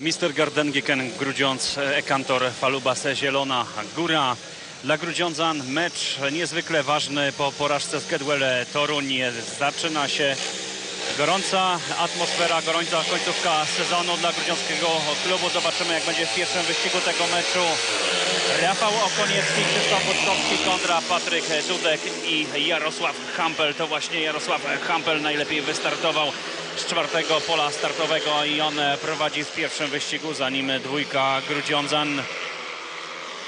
Mister Gardengiken Grudziądz, Ekantor Falubase Zielona Góra. Dla Grudziądzan mecz niezwykle ważny po porażce z Kedwell Toruń. Zaczyna się gorąca atmosfera, gorąca końcówka sezonu dla grudziąckiego klubu. Zobaczymy jak będzie w pierwszym wyścigu tego meczu. Rafał Okoniecki, Krzysztof Buczkowski kontra Patryk Dudek i Jarosław Hampel. To właśnie Jarosław Hampel najlepiej wystartował z czwartego pola startowego i on prowadzi w pierwszym wyścigu, za nim dwójka Grudziądzan.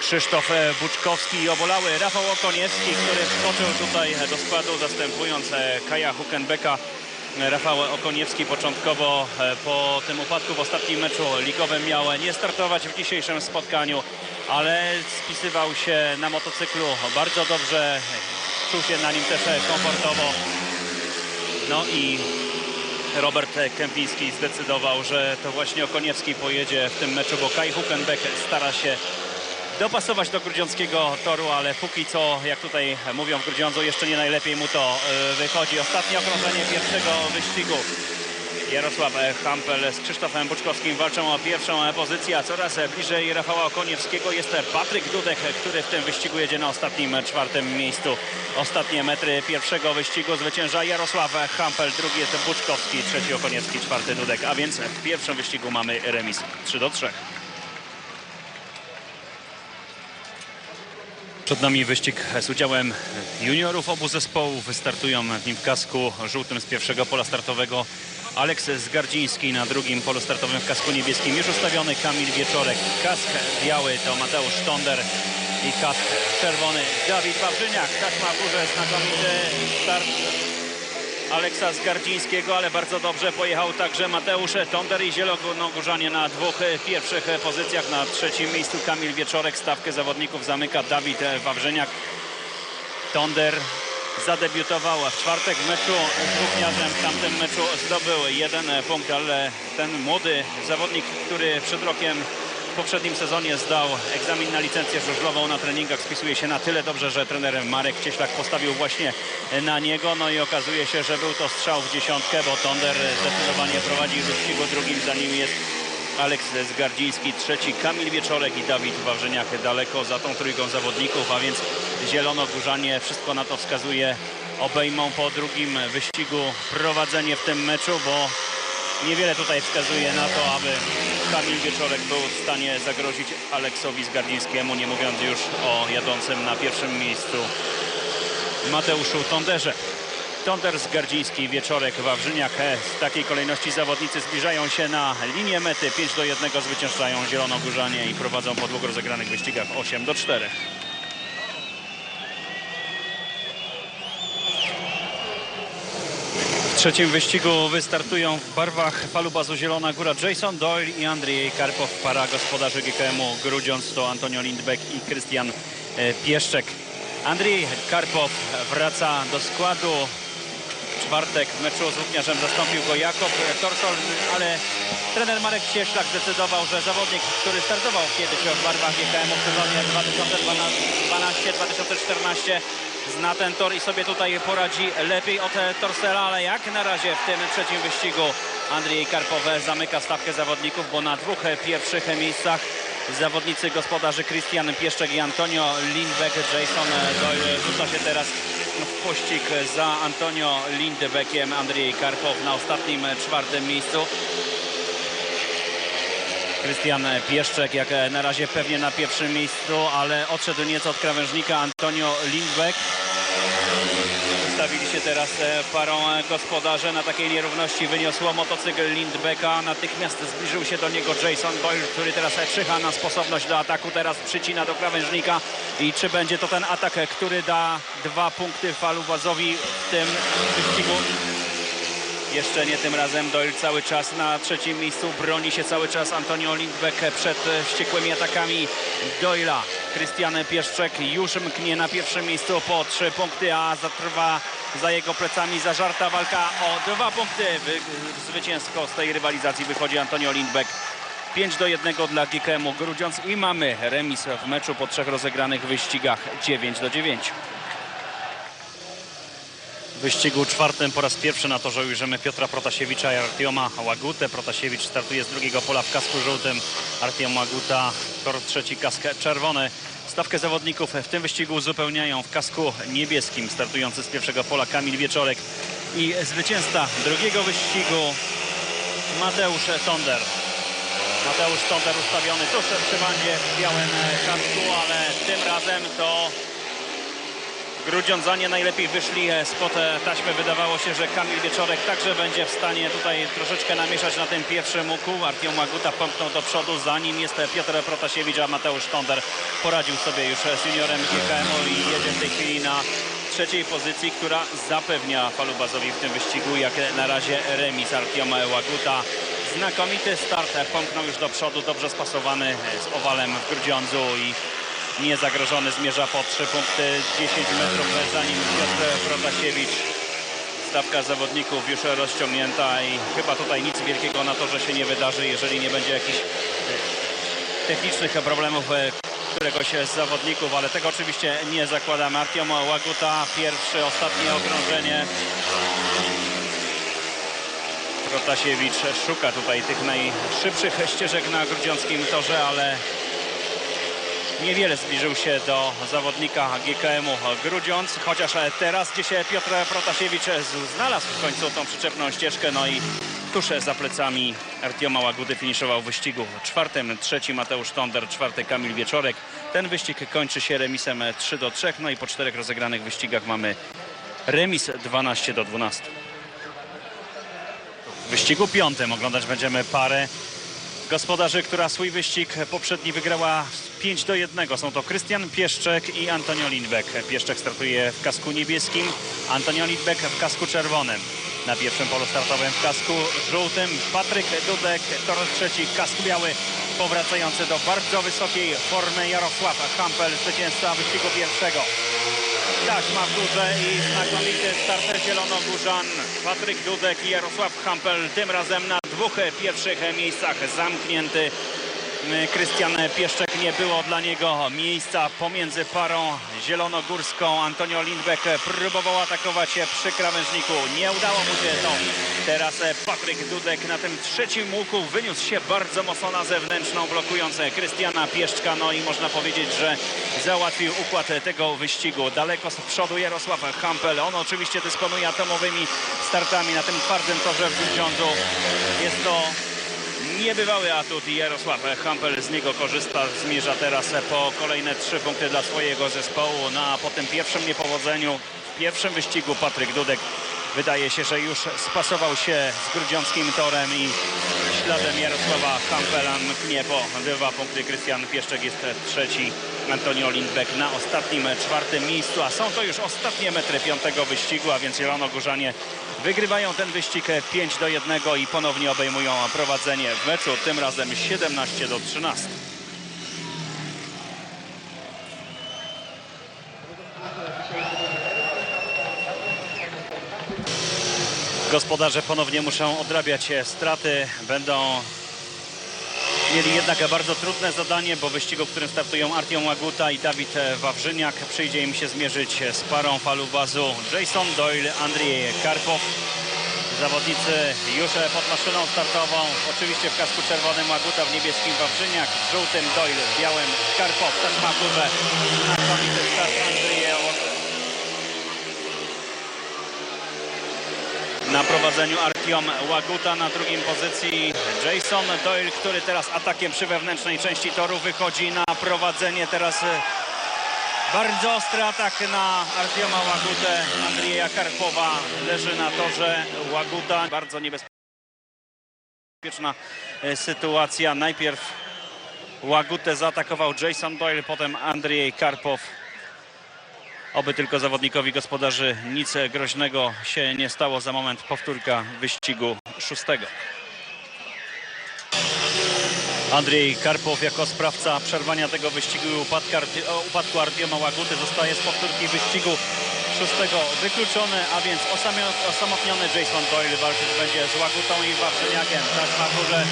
Krzysztof Buczkowski i obolały Rafał Okoniecki, który wskoczył tutaj do składu zastępując Kaja Hukenbecka. Rafał Okoniewski początkowo po tym upadku w ostatnim meczu ligowym miał nie startować w dzisiejszym spotkaniu, ale spisywał się na motocyklu bardzo dobrze, czuł się na nim też komfortowo. No i Robert Kępiński zdecydował, że to właśnie Okoniewski pojedzie w tym meczu, bo Kai Hukenbeck stara się dopasować do grudziąckiego toru, ale póki co, jak tutaj mówią w Grudziądzu, jeszcze nie najlepiej mu to wychodzi. Ostatnie okrążenie pierwszego wyścigu. Jarosław Hampel z Krzysztofem Buczkowskim walczą o pierwszą pozycję, a coraz bliżej Rafała Okoniewskiego jest Patryk Dudek, który w tym wyścigu jedzie na ostatnim, czwartym miejscu. Ostatnie metry pierwszego wyścigu zwycięża Jarosław Hampel, drugi jest Buczkowski, trzeci Okoniewski, czwarty Dudek, a więc w pierwszym wyścigu mamy remis 3 do 3. Przed nami wyścig z udziałem juniorów obu zespołów. Wystartują w nim w kasku żółtym z pierwszego pola startowego Aleks Zgardziński na drugim polu startowym w kasku niebieskim. Już ustawiony Kamil Wieczorek. Kask biały to Mateusz Tonder i kask czerwony Dawid Wawrzyniak. Tak ma górze znakomity start Aleksa Zgardzińskiego, ale bardzo dobrze pojechał także Mateusz Tonder i Zielonogórzanie na dwóch pierwszych pozycjach. Na trzecim miejscu Kamil Wieczorek. Stawkę zawodników zamyka Dawid Wawrzyniak. Tonder zadebiutował w czwartek w meczu z Gówniarzem. W tamtym meczu zdobył jeden punkt, ale ten młody zawodnik, który przed rokiem w poprzednim sezonie zdał egzamin na licencję żużlową na treningach, spisuje się na tyle dobrze, że trener Marek Cieślak postawił właśnie na niego. No i okazuje się, że był to strzał w dziesiątkę, bo Tonder zdecydowanie prowadzi w wyścigu drugim, za nim jest Aleks Zgardziński, trzeci Kamil Wieczorek i Dawid Wawrzyniak daleko za tą trójką zawodników, a więc Zielonogórzanie, wszystko na to wskazuje, obejmą po drugim wyścigu prowadzenie w tym meczu, bo niewiele tutaj wskazuje na to, aby Kamil Wieczorek był w stanie zagrozić Aleksowi Zgardzińskiemu, nie mówiąc już o jadącym na pierwszym miejscu Mateuszu Tonderze. Tonder, Zgardziński, Wieczorek, Wawrzyniak. W takiej kolejności zawodnicy zbliżają się na linię mety. 5 do 1 zwyciężają Zielonogórzanie i prowadzą po dwóch rozegranych wyścigach 8 do 4. W trzecim wyścigu wystartują w barwach falubazu Zielona Góra Jason Doyle i Andrzej Karpow. Para gospodarzy GKM-u Grudziądz to Antonio Lindbeck i Krystian Pieszczek. Andrzej Karpow wraca do składu. Czwartek w meczu z Włókniarzem zastąpił go Jakob Torsol, ale trener Marek Cieślak zdecydował, że zawodnik, który startował kiedyś w barwach GKM-u w sezonie 2012-2014 zna ten tor i sobie tutaj poradzi lepiej od Torsela, ale jak na razie w tym trzecim wyścigu. Andrzej Karpow zamyka stawkę zawodników, bo na dwóch pierwszych miejscach zawodnicy gospodarzy Christian Pieszczek i Antonio Lindbeck. Jason Doyle rzuca się teraz w pościg za Antonio Lindbeckiem. Andrzej Karpow na ostatnim, czwartym miejscu. Krystian Pieszczek jak na razie pewnie na pierwszym miejscu, ale odszedł nieco od krawężnika Antonio Lindbeck. Ustawili się teraz parą gospodarze na takiej nierówności. Wyniosło motocykl Lindbecka. Natychmiast zbliżył się do niego Jason Doyle, który teraz czyha na sposobność do ataku. Teraz przycina do krawężnika. I czy będzie to ten atak, który da dwa punkty Falubazowi w tym wyścigu? Jeszcze nie tym razem Doyle cały czas na trzecim miejscu. Broni się cały czas Antonio Lindbeck przed wściekłymi atakami Doyla. Krystian Pieszczek już mknie na pierwszym miejscu po trzy punkty, a zatrwa za jego plecami zażarta walka o dwa punkty. Zwycięsko z tej rywalizacji wychodzi Antonio Lindbeck. 5 do 1 dla GKM-u Grudziądz i mamy remis w meczu po trzech rozegranych wyścigach 9 do 9. Wyścigu czwartym po raz pierwszy na torze ujrzymy Piotra Protasiewicza i Artioma Łagutę. Protasiewicz startuje z drugiego pola w kasku żółtym. Artiom Łaguta tor trzeci kask czerwony. Stawkę zawodników w tym wyścigu uzupełniają w kasku niebieskim startujący z pierwszego pola Kamil Wieczorek i zwycięzca drugiego wyścigu Mateusz Tonder. Mateusz Tonder ustawiony tuż przy bandzie w białym kasku, ale tym razem to Grudziądzanie najlepiej wyszli spod taśmy. Wydawało się, że Kamil Wieczorek także będzie w stanie tutaj troszeczkę namieszać na tym pierwszym łuku. Artiom Łaguta pomknął do przodu, za nim jest Piotr Protasiewicz, a Mateusz Tonder poradził sobie już z juniorem GKM-u i jedzie w tej chwili na trzeciej pozycji, która zapewnia Falubazowi w tym wyścigu jak na razie remis Artiom Łaguta. Znakomity start, pomknął już do przodu, dobrze spasowany z owalem w Grudziądzu i niezagrożony zmierza po 3 punkty 10 metrów zanim Piotr Protasiewicz stawka zawodników już rozciągnięta i chyba tutaj nic wielkiego na to, że się nie wydarzy, jeżeli nie będzie jakichś technicznych problemów e, któregoś z zawodników, ale tego oczywiście nie zakładamy. Artiom Łaguta, pierwsze, ostatnie okrążenie. Protasiewicz szuka tutaj tych najszybszych ścieżek na grudziąckim torze, ale niewiele zbliżył się do zawodnika GKM-u Grudziądz, chociaż teraz gdzieś Piotr Protasiewicz znalazł w końcu tą przyczepną ścieżkę, no i tuż za plecami Artioma Łagudy finiszował w wyścigu czwartym, trzeci Mateusz Tonder, czwarty Kamil Wieczorek. Ten wyścig kończy się remisem 3 do 3, no i po czterech rozegranych wyścigach mamy remis 12 do 12. W wyścigu piątym oglądać będziemy parę gospodarzy, która swój wyścig poprzedni wygrała 5 do 1. Są to Krystian Pieszczek i Antonio Lindbeck. Pieszczek startuje w kasku niebieskim, Antonio Lindbeck w kasku czerwonym. Na pierwszym polu startowym w kasku żółtym Patryk Dudek, tor trzeci, kask biały, powracający do bardzo wysokiej formy Jarosław Hampel, zwycięzca wyścigu pierwszego. Taśma w górze i znakomity starter zielonogórzan Patryk Dudek i Jarosław Hampel. Tym razem na dwóch pierwszych miejscach zamknięty. Krystian Pieszczek nie było dla niego miejsca pomiędzy parą zielonogórską. Antonio Lindbeck próbował atakować przy krawężniku. Nie udało mu się to. Teraz Patryk Dudek na tym trzecim łuku wyniósł się bardzo mocno na zewnętrzną, blokując Krystiana Pieszczka. No i można powiedzieć, że załatwił układ tego wyścigu. Daleko z przodu Jarosław Hampel. On oczywiście dysponuje atomowymi startami na tym twardym torze w Grudziądzu. Jest to Niebywały atut i Jarosław Hampel z niego korzysta. Zmierza teraz po kolejne trzy punkty dla swojego zespołu. No a po tym pierwszym niepowodzeniu w pierwszym wyścigu Patryk Dudek wydaje się, że już spasował się z grudziąckim torem i śladem Jarosława Hampela mknie po dwa punkty. Krystian Pieszczek jest trzeci, Antonio Lindbeck na ostatnim czwartym miejscu, a są to już ostatnie metry piątego wyścigu, a więc Zielonogórzanie wygrywają ten wyścig 5 do 1 i ponownie obejmują prowadzenie w meczu, tym razem 17 do 13. Gospodarze ponownie muszą odrabiać straty. Będą mieli jednak bardzo trudne zadanie, bo wyścigu, w którym startują Artiom Łaguta i Dawid Wawrzyniak, przyjdzie im się zmierzyć z parą falubazu Jason Doyle, Andrzej Karpow. Zawodnicy już pod maszyną startową, oczywiście w kasku czerwonym Łaguta, w niebieskim Wawrzyniak, w żółtym Doyle, w białym Karpow, też ma Andrzeja Na prowadzeniu Artiom Łaguta, na drugim pozycji Jason Doyle, który teraz atakiem przy wewnętrznej części toru wychodzi na prowadzenie. Teraz bardzo ostry atak na Artioma Łagutę. Andrzeja Karpowa leży na torze Łaguta. Bardzo niebezpieczna sytuacja. Najpierw Łagutę zaatakował Jason Doyle, potem Andrzej Karpow. Oby tylko zawodnikowi gospodarzy nic groźnego się nie stało. Za moment powtórka wyścigu szóstego. Andrzej Karpow jako sprawca przerwania tego wyścigu i upadku, upadku Artioma Łaguty zostaje z powtórki wyścigu szóstego wykluczony, a więc osamotniony Jason Doyle walczyć będzie z Łagutą i Wawrzyniakiem. Tak na górze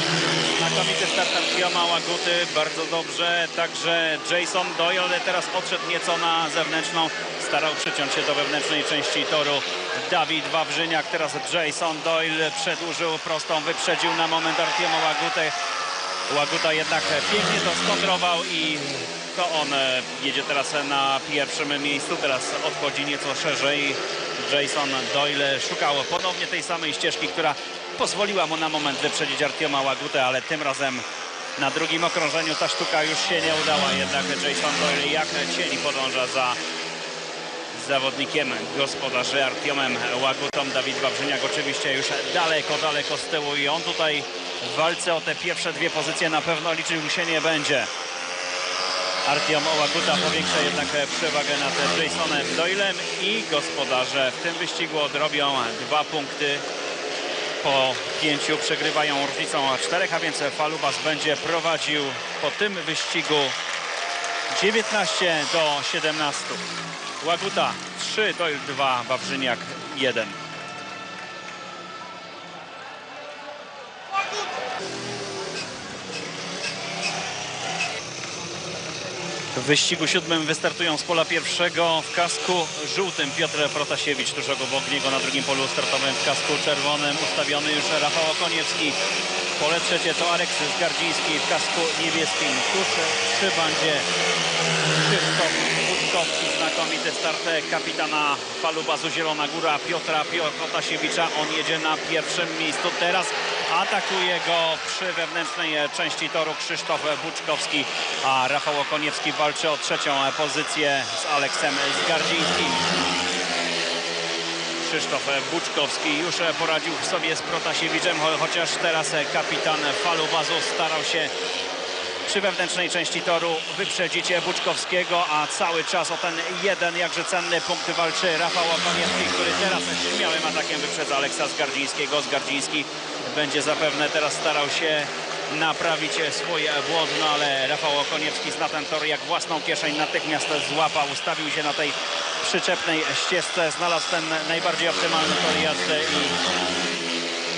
znakomity start Artioma Łaguty, bardzo dobrze. Także Jason Doyle teraz odszedł nieco na zewnętrzną, starał przyciąć się do wewnętrznej części toru. Dawid Wawrzyniak, teraz Jason Doyle przedłużył prostą, wyprzedził na moment Artioma Łagutę. Łaguta jednak pięknie to skontrował i to on e, jedzie teraz na pierwszym miejscu. Teraz odchodzi nieco szerzej. Jason Doyle szukał ponownie tej samej ścieżki, która pozwoliła mu na moment wyprzedzić Artioma Łagutę, ale tym razem na drugim okrążeniu ta sztuka już się nie udała. Jednak Jason Doyle jak cień podąża za zawodnikiem gospodarzy Artiomem Łagutą. Dawid Wawrzyniak oczywiście już daleko, daleko z tyłu i on tutaj w walce o te pierwsze dwie pozycje na pewno liczył się nie będzie. Artiom Łaguta powiększa jednak przewagę nad Jasonem Doylem i gospodarze w tym wyścigu odrobią dwa punkty. Po pięciu przegrywają różnicą czterech, a więc Falubas będzie prowadził po tym wyścigu 19 do 17. Łaguta 3, Doyle 2, Wawrzyniak 1. W wyścigu siódmym wystartują z pola pierwszego w kasku żółtym Piotr Protasiewicz, tuż obok niego na drugim polu startowym w kasku czerwonym ustawiony już Rafał Okoniewski. Pole trzecie to Areks Zgardziński w kasku niebieskim. Tuż przy bandzie Krzysztof Budkowski, znakomity start kapitana Falubazu Zielona Góra Piotra Pio- Protasiewicza. On jedzie na pierwszym miejscu. Teraz atakuje go przy wewnętrznej części toru Krzysztof Buczkowski, a Rafał Okoniewski walczy o trzecią pozycję z Aleksem Zgardzińskim. Krzysztof Buczkowski już poradził sobie z Protasiewiczem, cho- chociaż teraz kapitan Falubazu starał się przy wewnętrznej części toru wyprzedzić Buczkowskiego, a cały czas o ten jeden jakże cenny punkt walczy Rafał Okoniewski, który teraz śmiałym atakiem wyprzedza Aleksa Zgardzińskiego. Zgardziński będzie zapewne teraz starał się naprawić swój błąd, no ale Rafał Okoniewski zna ten tor jak własną kieszeń, natychmiast złapał, ustawił się na tej przyczepnej ścieżce, znalazł ten najbardziej optymalny tor i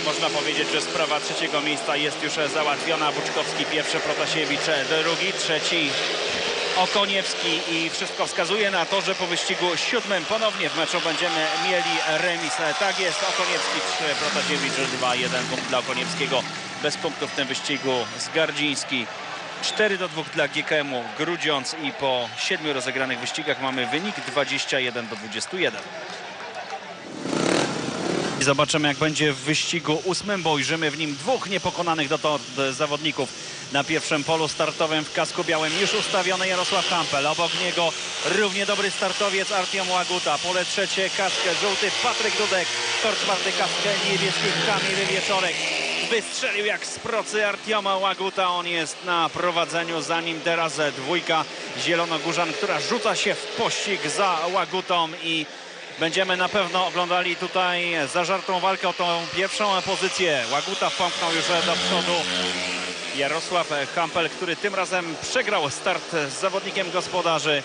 można powiedzieć, że sprawa trzeciego miejsca jest już załatwiona. Buczkowski pierwszy, Protasiewicz drugi, trzeci Okoniewski i wszystko wskazuje na to, że po wyścigu siódmym ponownie w meczu będziemy mieli remis. Tak jest, Okoniewski 3, Protasiewicz 2, 1 punkt dla Okoniewskiego. Bez punktów w tym wyścigu Zgardziński. 4 do 2 dla GKM-u Grudziądz i po siedmiu rozegranych wyścigach mamy wynik 21 do 21. I zobaczymy, jak będzie w wyścigu ósmym, bo ujrzymy w nim dwóch niepokonanych dotąd zawodników. Na pierwszym polu startowym w kasku białym już ustawiony Jarosław Kampel. Obok niego równie dobry startowiec Artiom Łaguta. Pole trzecie kaskę żółty Patryk Dudek. Tor czwarty kaskę niebieski Kamil Wieczorek. Wystrzelił jak z procy Artioma Łaguta. On jest na prowadzeniu, za nim teraz dwójka Zielonogórzan, która rzuca się w pościg za Łagutą i Będziemy na pewno oglądali tutaj zażartą walkę o tą pierwszą pozycję. Łaguta wpomknął już do przodu. Jarosław Hampel, który tym razem przegrał start z zawodnikiem gospodarzy.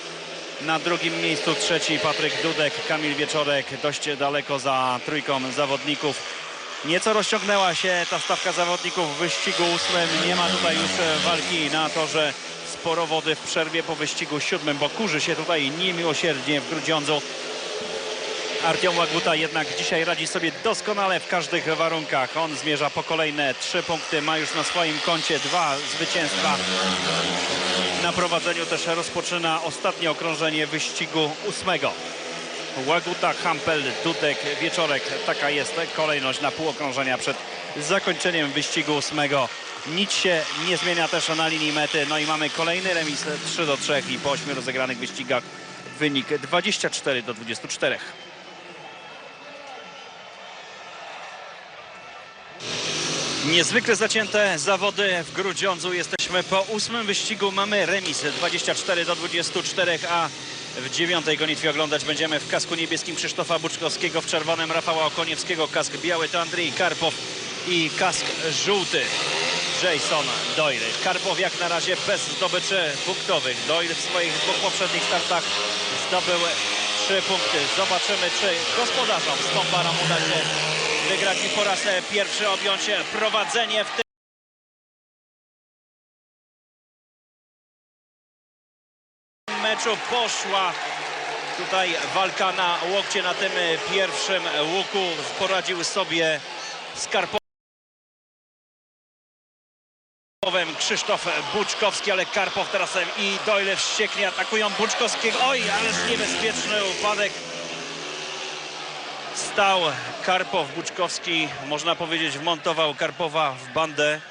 Na drugim miejscu trzeci Patryk Dudek, Kamil Wieczorek dość daleko za trójką zawodników. Nieco rozciągnęła się ta stawka zawodników w wyścigu ósmym. Nie ma tutaj już walki na torze. Sporo wody w przerwie po wyścigu siódmym, bo kurzy się tutaj niemiłosiernie w Grudziądzu. Artiom Łaguta jednak dzisiaj radzi sobie doskonale w każdych warunkach. On zmierza po kolejne trzy punkty, ma już na swoim koncie dwa zwycięstwa. Na prowadzeniu też rozpoczyna ostatnie okrążenie wyścigu ósmego. Łaguta, Hampel, Dudek, Wieczorek. Taka jest kolejność na pół okrążenia przed zakończeniem wyścigu ósmego. Nic się nie zmienia też na linii mety. No i mamy kolejny remis 3 do 3 i po ośmiu rozegranych wyścigach wynik 24 do 24. Niezwykle zacięte zawody w Grudziądzu. Jesteśmy po ósmym wyścigu. Mamy remis 24 do 24, a w dziewiątej gonitwie oglądać będziemy w kasku niebieskim Krzysztofa Buczkowskiego, w czerwonym Rafała Okoniewskiego, kask biały to Andrzej Karpow i kask żółty Jason Doyle. Karpow jak na razie bez zdobyczy punktowych. Doyle w swoich dwóch poprzednich startach zdobył trzy punkty. Zobaczymy, czy gospodarzom z tą parą uda się wygrać i po raz pierwszy objąć prowadzenie w tym meczu. Poszła tutaj walka na łokcie na tym pierwszym łuku. Poradził sobie Skarpowem Krzysztof Buczkowski, ale Karpow teraz i Doyle wścieknie atakują Buczkowskiego. Oj, ależ niebezpieczny upadek. Stał Karpow Buczkowski, można powiedzieć wmontował Karpowa w bandę.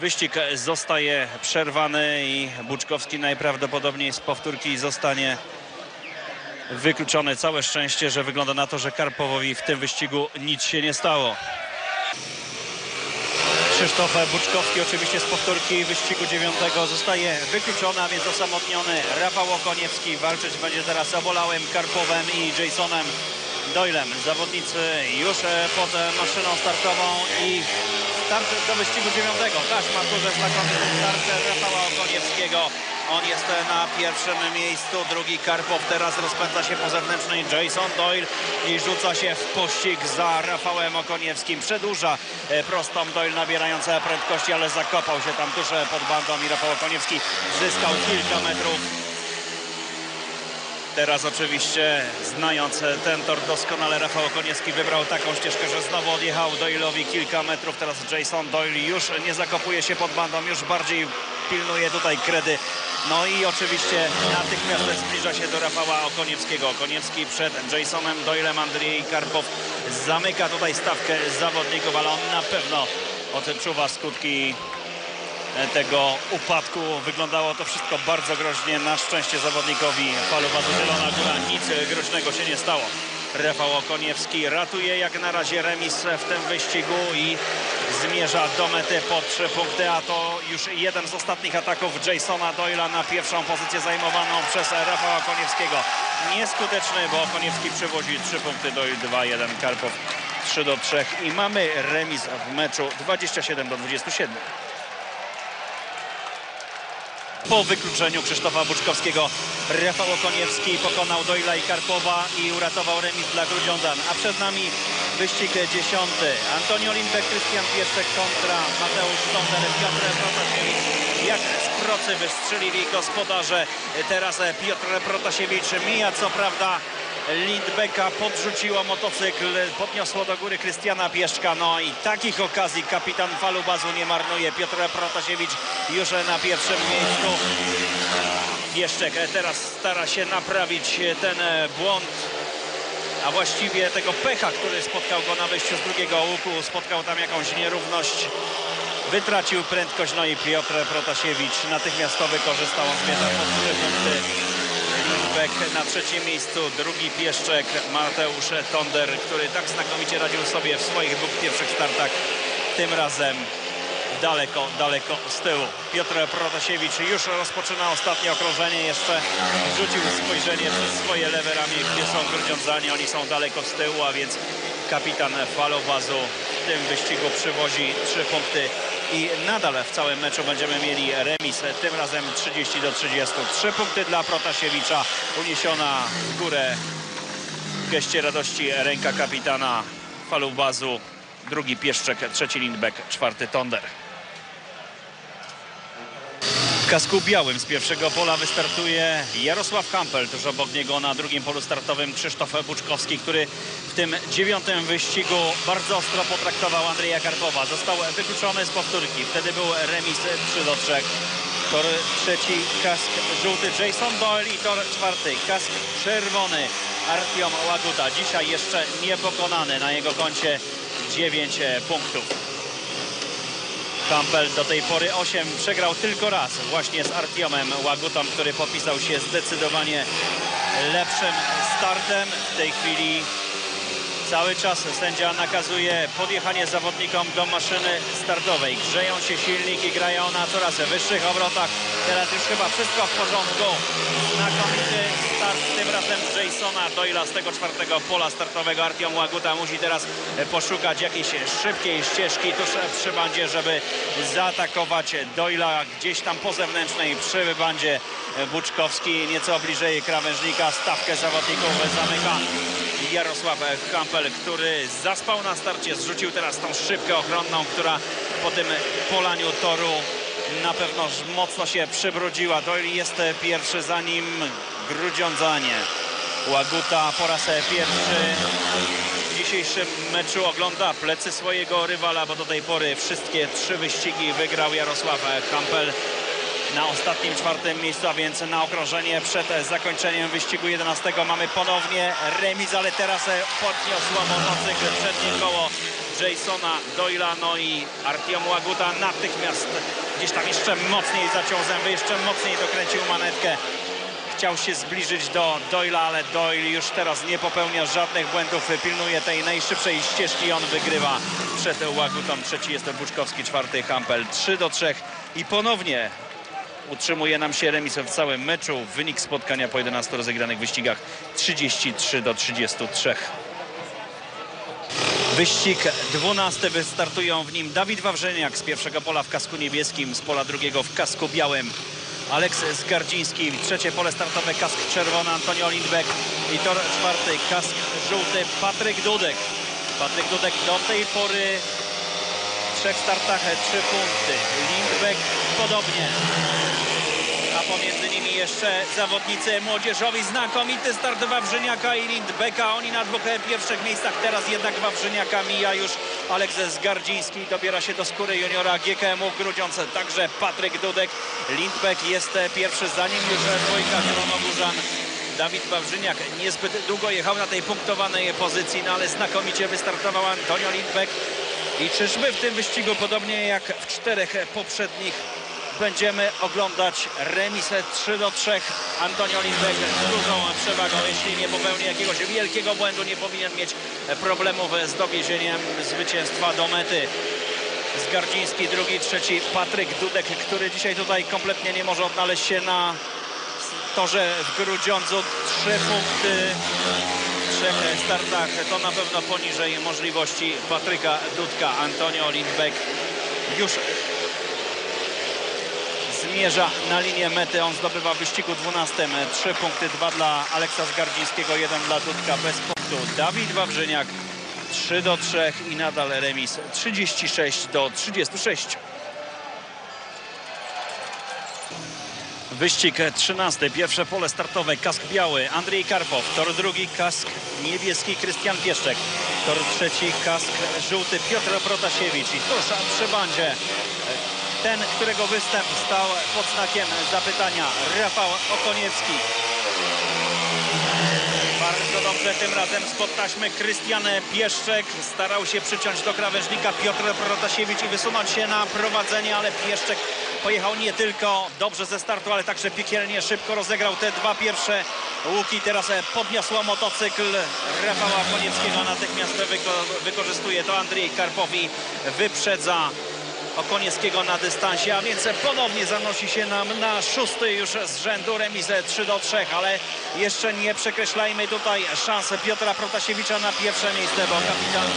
Wyścig zostaje przerwany i Buczkowski najprawdopodobniej z powtórki zostanie wykluczony. Całe szczęście, że wygląda na to, że Karpowowi w tym wyścigu nic się nie stało. Krzysztof Buczkowski oczywiście z powtórki wyścigu dziewiątego zostaje wykluczony, a więc osamotniony. Rafał Okoniewski walczyć będzie teraz z Obolałem, Karpowem i Jasonem Doylem. Zawodnicy już e, pod e, maszyną startową i start do wyścigu dziewiątego. Taśma turze znakomity start Rafała Okoniewskiego. On jest na pierwszym miejscu, drugi Karpow teraz rozpędza się po zewnętrznej Jason Doyle i rzuca się w pościg za Rafałem Okoniewskim. Przedłuża e, prostą Doyle nabierająca prędkości, ale zakopał się tam tuż pod bandą i Rafał Okoniewski zyskał kilka metrów. Teraz oczywiście znając ten tor doskonale Rafał Okoniewski wybrał taką ścieżkę, że znowu odjechał Doyle'owi kilka metrów. Teraz Jason Doyle już nie zakopuje się pod bandą, już bardziej pilnuje tutaj kredy. No i oczywiście natychmiast zbliża się do Rafała Okoniewskiego. Okoniewski przed Jasonem Doylem, Andrzej Karpow zamyka tutaj stawkę zawodników, ale on na pewno odczuwa skutki tego upadku. Wyglądało to wszystko bardzo groźnie. Na szczęście zawodnikowi Palubazu Zielona Góra nic groźnego się nie stało. Rafał Okoniewski ratuje jak na razie remis w tym wyścigu i zmierza do mety po trzy punkty, a to już jeden z ostatnich ataków Jasona Doyla na pierwszą pozycję zajmowaną przez Rafała Okoniewskiego. Nieskuteczny, bo Okoniewski przywozi trzy punkty, Doyle 2-1, Karpow 3 do 3 i mamy remis w meczu 27 do 27. Po wykluczeniu Krzysztofa Buczkowskiego Rafał Okoniewski pokonał Dojla i Karpowa i uratował remis dla Grudziądzan. A przed nami wyścig dziesiąty. Antonio Lindbeck, Krystian Pieszczek kontra Mateusz Sonder, Piotr Protasiewicz. Jak z procy wystrzelili gospodarze. Teraz Piotr Protasiewicz mija co prawda Lindbecka podrzuciło motocykl, podniosło do góry Krystiana Pieszczka. No i takich okazji kapitan Falubazu nie marnuje. Piotr Protasiewicz już na pierwszym miejscu. Pieszczek teraz stara się naprawić ten błąd, a właściwie tego pecha, który spotkał go na wyjściu z drugiego łuku. Spotkał tam jakąś nierówność. Wytracił prędkość, no i Piotr Protasiewicz natychmiast to wykorzystał. On pod na trzecim miejscu, drugi Pieszczek, Mateusz Tonder, który tak znakomicie radził sobie w swoich dwóch pierwszych startach. Tym razem daleko, daleko z tyłu. Piotr Protasiewicz już rozpoczyna ostatnie okrążenie. Jeszcze rzucił spojrzenie przez swoje lewe ramię, gdzie są Grudziądzanie. Oni są daleko z tyłu, a więc kapitan Falowazu w tym wyścigu przywozi trzy punkty i nadal w całym meczu będziemy mieli remis, tym razem 30 do 30. Trzy punkty dla Protasiewicza, uniesiona w górę w geście radości ręka kapitana Falubazu, drugi Pieszczek, trzeci Lindbeck, czwarty Tonder. Kasku białym z pierwszego pola wystartuje Jarosław Kampel, tuż obok niego na drugim polu startowym Krzysztof Buczkowski, który w tym dziewiątym wyścigu bardzo ostro potraktował Andrzeja Karpowa. Został wykluczony z powtórki, wtedy był remis 3 do 3. Tor trzeci, kask żółty Jason Doyle i tor czwarty, kask czerwony Artiom Łaguta. Dzisiaj jeszcze niepokonany, na jego koncie 9 punktów. Campbell do tej pory 8 przegrał tylko raz właśnie z Artiomem Łagutą, który popisał się zdecydowanie lepszym startem. W tej chwili Cały czas sędzia nakazuje podjechanie zawodnikom do maszyny startowej. Grzeją się silniki, grają na coraz wyższych obrotach. Teraz już chyba wszystko w porządku. Znakomity start tym razem Jasona Doyla z tego czwartego pola startowego. Artiom Łaguta musi teraz poszukać jakiejś szybkiej ścieżki tuż przy bandzie, żeby zaatakować Doyla gdzieś tam po zewnętrznej przy bandzie. Buczkowski nieco bliżej krawężnika. Stawkę zawodników zamyka Jarosław Kampel, który zaspał na starcie, zrzucił teraz tą szybkę ochronną, która po tym polaniu toru na pewno mocno się przybrudziła. Doyle jest pierwszy, za nim Grudziądzanie. Łaguta po raz pierwszy w dzisiejszym meczu ogląda plecy swojego rywala, bo do tej pory wszystkie trzy wyścigi wygrał Jarosław Kampel na ostatnim czwartym miejscu, a więc na okrążenie przed zakończeniem wyścigu 11 mamy ponownie remis, ale teraz podniosła motocykl przednie koło Jasona Doyla, no i Artiom Łaguta natychmiast gdzieś tam jeszcze mocniej zaciął zęby, jeszcze mocniej dokręcił manetkę. Chciał się zbliżyć do Doyla, ale Doyle już teraz nie popełnia żadnych błędów, pilnuje tej najszybszej ścieżki, on wygrywa przed Łagutą. Trzeci jest Buczkowski, czwarty Hampel, 3 do 3 i ponownie utrzymuje nam się remis w całym meczu. Wynik spotkania po 11 rozegranych wyścigach 33 do 33. Wyścig 12 wystartują w nim Dawid Wawrzyniak z pierwszego pola w kasku niebieskim, z pola drugiego w kasku białym. Aleks Zgardziński, trzecie pole startowe, kask czerwony Antonio Lindbeck i tor czwarty, kask żółty Patryk Dudek. Patryk Dudek do tej pory w trzech startach trzy punkty. Lindbeck podobnie. A pomiędzy nimi jeszcze zawodnicy młodzieżowi. Znakomity start Wawrzyniaka i Lindbecka. Oni na dwóch pierwszych miejscach. Teraz jednak Wawrzyniaka mija już Aleks Zgardziński. Dobiera się do skóry juniora GKM-u Grudziądz. Także Patryk Dudek. Lindbeck jest pierwszy, zanim już dwójka Zielonogórzan. Dawid Wawrzyniak niezbyt długo jechał na tej punktowanej pozycji, no ale znakomicie wystartował Antonio Lindbeck. I czyżby w tym wyścigu, podobnie jak w czterech poprzednich, będziemy oglądać remisę 3 do 3. Antonio Lindbeck z dużą przewagą. Jeśli nie popełni jakiegoś wielkiego błędu, nie powinien mieć problemów z dowiezieniem zwycięstwa do mety. Zgardziński drugi, trzeci Patryk Dudek, który dzisiaj tutaj kompletnie nie może odnaleźć się na torze w Grudziądzu. Trzy punkty w trzech startach to na pewno poniżej możliwości Patryka Dudka. Antonio Lindbeck już zmierza na linię mety. On zdobywa w wyścigu 12. Trzy punkty, dwa dla Aleksa Zgardzińskiego, jeden dla Dudka. Bez punktu. Dawid Wawrzyniak 3 do 3 i nadal remis 36 do 36. Wyścig 13, pierwsze pole startowe, kask biały, Andrzej Karpow, tor drugi, kask niebieski, Krystian Pieszczek, tor trzeci, kask żółty, Piotr Protasiewicz. I tuż przy bandzie ten, którego występ stał pod znakiem zapytania, Rafał Okoniewski. Bardzo dobrze tym razem spod taśmy Krystian Pieszczek. Starał się przyciąć do krawężnika Piotr Protasiewicz i wysunąć się na prowadzenie, ale Pieszczek pojechał nie tylko dobrze ze startu, ale także piekielnie szybko rozegrał te dwa pierwsze łuki. Teraz podniosła motocykl Rafała Konieckiego. Natychmiast wyko wykorzystuje to Andrzej Karpowi. Wyprzedza Okonieckiego na dystansie, a więc ponownie zanosi się nam na szósty już z rzędu remisę 3 do 3, ale jeszcze nie przekreślajmy tutaj szansę Piotra Protasiewicza na pierwsze miejsce, bo kapitan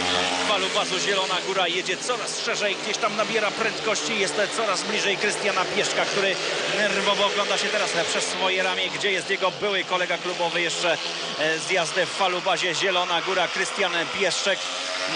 Walubazu Zielona Góra jedzie coraz szerzej, gdzieś tam nabiera prędkości, jest coraz bliżej Krystiana Pieszka, który nerwowo ogląda się teraz przez swoje ramię, gdzie jest jego były kolega klubowy jeszcze z jazdy w Falubazie Zielona Góra, Krystian Pieszczek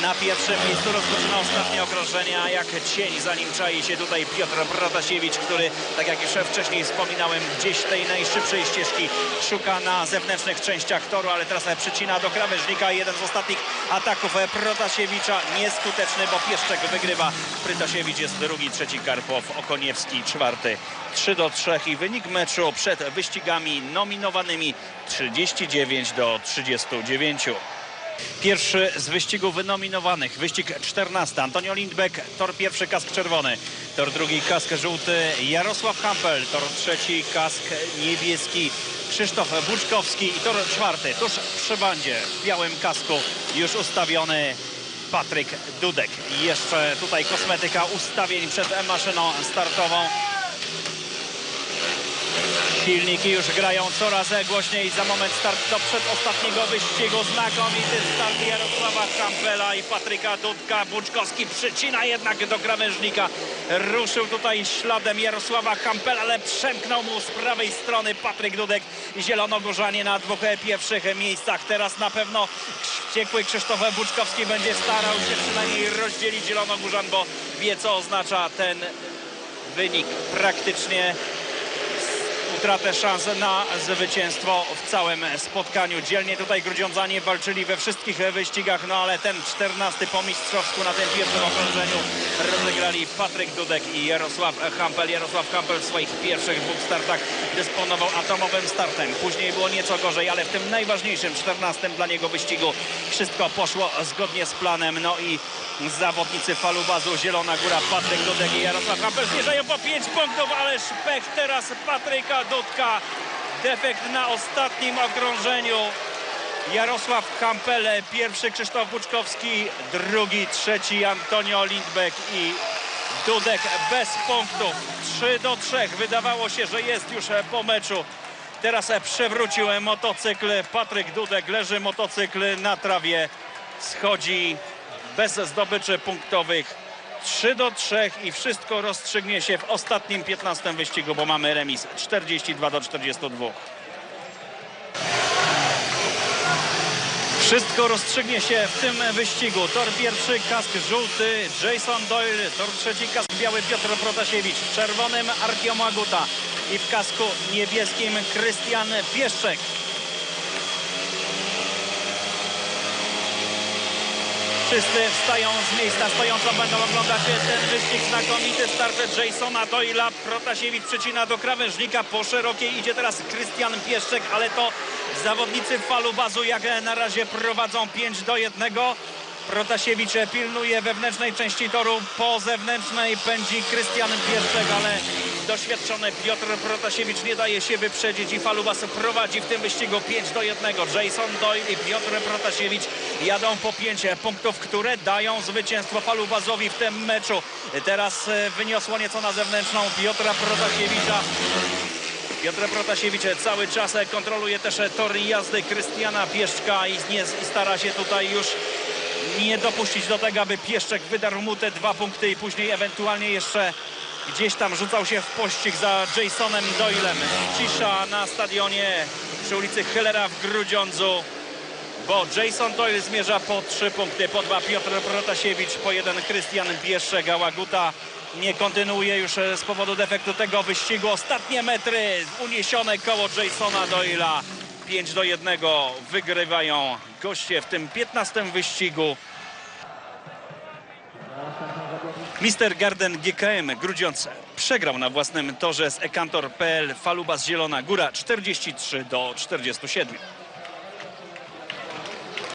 na pierwszym miejscu rozpoczyna ostatnie okrążenie, a jak cień za nim czai się tutaj Piotr Protasiewicz, który, tak jak już wcześniej wspominałem, gdzieś tej najszybszej ścieżki szuka na zewnętrznych częściach toru, ale teraz przycina do krawężnika. Jeden z ostatnich ataków Protasiewicza nieskuteczny, bo Pieszczek wygrywa. Prytasiewicz jest drugi, trzeci Karpow, Okoniewski czwarty. 3 do 3 i wynik meczu przed wyścigami nominowanymi 39 do 39. Pierwszy z wyścigów wynominowanych, wyścig 14. Antonio Lindbeck, tor pierwszy, kask czerwony. Tor drugi, kask żółty. Jarosław Hampel, tor trzeci, kask niebieski. Krzysztof Buczkowski i tor czwarty, tuż przy bandzie w białym kasku już ustawiony Patryk Dudek. Jeszcze tutaj kosmetyka ustawień przed maszyną startową. Silniki już grają coraz głośniej. Za moment start do przedostatniego wyścigu. Znakomity start Jarosława Kampela i Patryka Dudka. Buczkowski przycina jednak do krawężnika. Ruszył tutaj śladem Jarosława Kampela, ale przemknął mu z prawej strony Patryk Dudek. Zielonogórzanie na dwóch pierwszych miejscach. Teraz na pewno wściekły Krzysztof Buczkowski będzie starał się przynajmniej rozdzielić Zielonogórzan, bo wie co oznacza ten wynik. Praktycznie utratę szans na zwycięstwo w całym spotkaniu. Dzielnie tutaj Grudziądzanie walczyli we wszystkich wyścigach, no ale ten czternasty po mistrzowsku na tym pierwszym okrążeniu rozegrali Patryk Dudek i Jarosław Hampel. Jarosław Hampel w swoich pierwszych dwóch startach dysponował atomowym startem. Później było nieco gorzej, ale w tym najważniejszym czternastym dla niego wyścigu wszystko poszło zgodnie z planem. No i zawodnicy Falubazu, Zielona Góra, Patryk Dudek i Jarosław Hampel zmierzają po 5 punktów, ale szpech teraz Patryka Dudka. Defekt na ostatnim okrążeniu. Jarosław Hampele, pierwszy Krzysztof Buczkowski, drugi, trzeci Antonio Lindbeck i Dudek bez punktów. 3 do 3. Wydawało się, że jest już po meczu. Teraz przewrócił motocykl. Patryk Dudek leży motocykl na trawie. Schodzi bez zdobyczy punktowych. 3 do 3 i wszystko rozstrzygnie się w ostatnim 15 wyścigu, bo mamy remis 42 do 42. Wszystko rozstrzygnie się w tym wyścigu. Tor pierwszy, kask żółty, Jason Doyle. Tor trzeci, kask biały, Piotr Protasiewicz. W czerwonym Arkiem Aguta. I w kasku niebieskim Krystian Pieszczek. Wszyscy wstają z miejsca stojąco, będą oglądać ten wyścig. Znakomity start Jasona Doyla. Protasiewicz przycina do krawężnika. Po szerokiej idzie teraz Krystian Pieszczek, ale to zawodnicy Falubazu jak na razie prowadzą 5 do 1. Protasiewicz pilnuje wewnętrznej części toru, po zewnętrznej pędzi Krystian Pieszczek, ale doświadczony Piotr Protasiewicz nie daje się wyprzedzić i Falubas prowadzi w tym wyścigu 5 do 1. Jason Doyle i Piotr Protasiewicz jadą po 5 punktów, które dają zwycięstwo Falubazowi w tym meczu. Teraz e, wyniosło nieco na zewnętrzną Piotra Protasiewicza. Piotr Protasiewicz cały czas kontroluje też tor jazdy Krystiana Pieszczka i, nie, i stara się tutaj już nie dopuścić do tego, aby Pieszczek wydarł mu te dwa punkty i później ewentualnie jeszcze gdzieś tam rzucał się w pościg za Jasonem Doylem. Cisza na stadionie przy ulicy Hillera w Grudziądzu, bo Jason Doyle zmierza po trzy punkty, po dwa Piotr Protasiewicz, po jeden Krystian Pieszczek, Łaguta nie kontynuuje już z powodu defektu tego wyścigu. Ostatnie metry, uniesione koło Jasona Doyla. 5 do 1 wygrywają goście w tym 15 wyścigu. Mister Garden GKM Grudziądz przegrał na własnym torze z Ekantor.pl Falubas Zielona Góra 43 do 47.